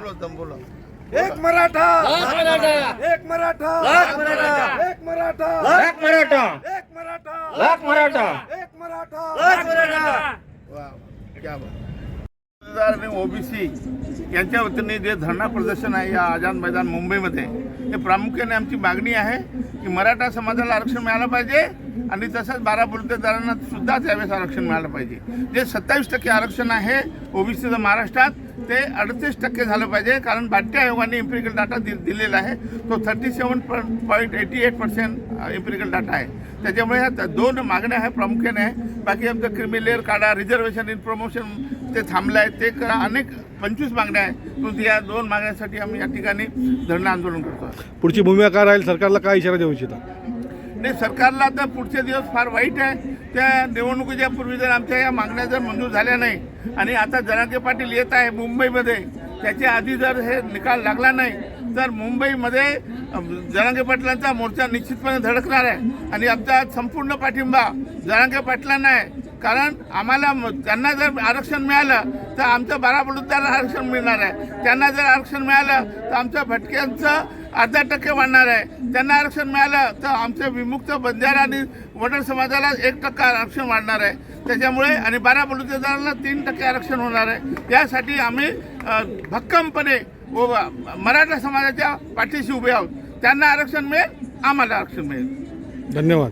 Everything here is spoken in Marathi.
बोलो. तुम बोलो. एक मराठा. लाख मराठा. एक मराठा. लाख मराठा. एक मराठा. लाख मराठा. एक मराठा. लाख मराठा. एक मराठा. लाख मराठा. वा क्या बात. आणि ओबीसी यांच्या वतीने जे धरणा प्रदर्शन आहे या आझाद मैदान मुंबईमध्ये हे प्रामुख्याने आमची मागणी आहे की मराठा समाजाला आरक्षण मिळालं पाहिजे आणि तसंच बारा बलुतेदारांना सुद्धा त्यावेळेस आरक्षण मिळालं पाहिजे. जे सत्तावीस टक्के आरक्षण आहे ओबीसीचं महाराष्ट्रात ते अडतीस टक्के झालं पाहिजे कारण बाट्य आयोगाने इम्पिरिकल डाटा दि दिलेला आहे. तो thirty seven point eighty eight percent empirical data आहे. त्याच्यामुळे ह्या दोन मागण्या ह्या प्रामुख्याने आहे. बाकी आमचं क्रिमिलेअर काढा रिझर्वेशन इन प्रमोशन ते थांबलं आहे ते करा. अनेक पंचवीस मागण्या आहेत. तो या दोन मागण्यासाठी आम्ही या ठिकाणी धरणं आंदोलन करतो पुढची भूमिका काय राहील? सरकारला काय इशारा देऊ इच्छिता? नाही सरकारला आता पुढचे दिवस फार वाईट आहे. त्या निवडणुकीच्या पूर्वी जर आमच्या या मागण्या जर मंजूर झाल्या नाही आणि आता जरांगे पाटील येत आहे मुंबईमध्ये त्याच्या आधी जर हे निकाल लागला नाही तर मुंबईमध्ये जनाके जरांगे पाटलांचा मोर्चा निश्चितपणे धडकणार आहे. आणि आमचा संपूर्ण पाठिंबा जरांगे पाटलांना आहे. कारण आम्हाला त्यांना जर आरक्षण मिळालं तर आमचं बारा आरक्षण मिळणार आहे. त्यांना जर आरक्षण मिळालं तर आमच्या भटक्यांचं अर्धा टक्के वाढणार आहे. त्यांना आरक्षण मिळालं तर आमचं विमुक्त बंजारा आणि वडर समाजाला एक टक्का आरक्षण वाढणार आहे. त्याच्यामुळे आणि बारा बलुतेदारांना तीन टक्के आरक्षण होणार आहे. यासाठी आम्ही भक्कमपणे व मराठा समाजाच्या पाठीशी उभे आहोत. त्यांना आरक्षण मिळेल आम्हाला आरक्षण मिळेल. धन्यवाद.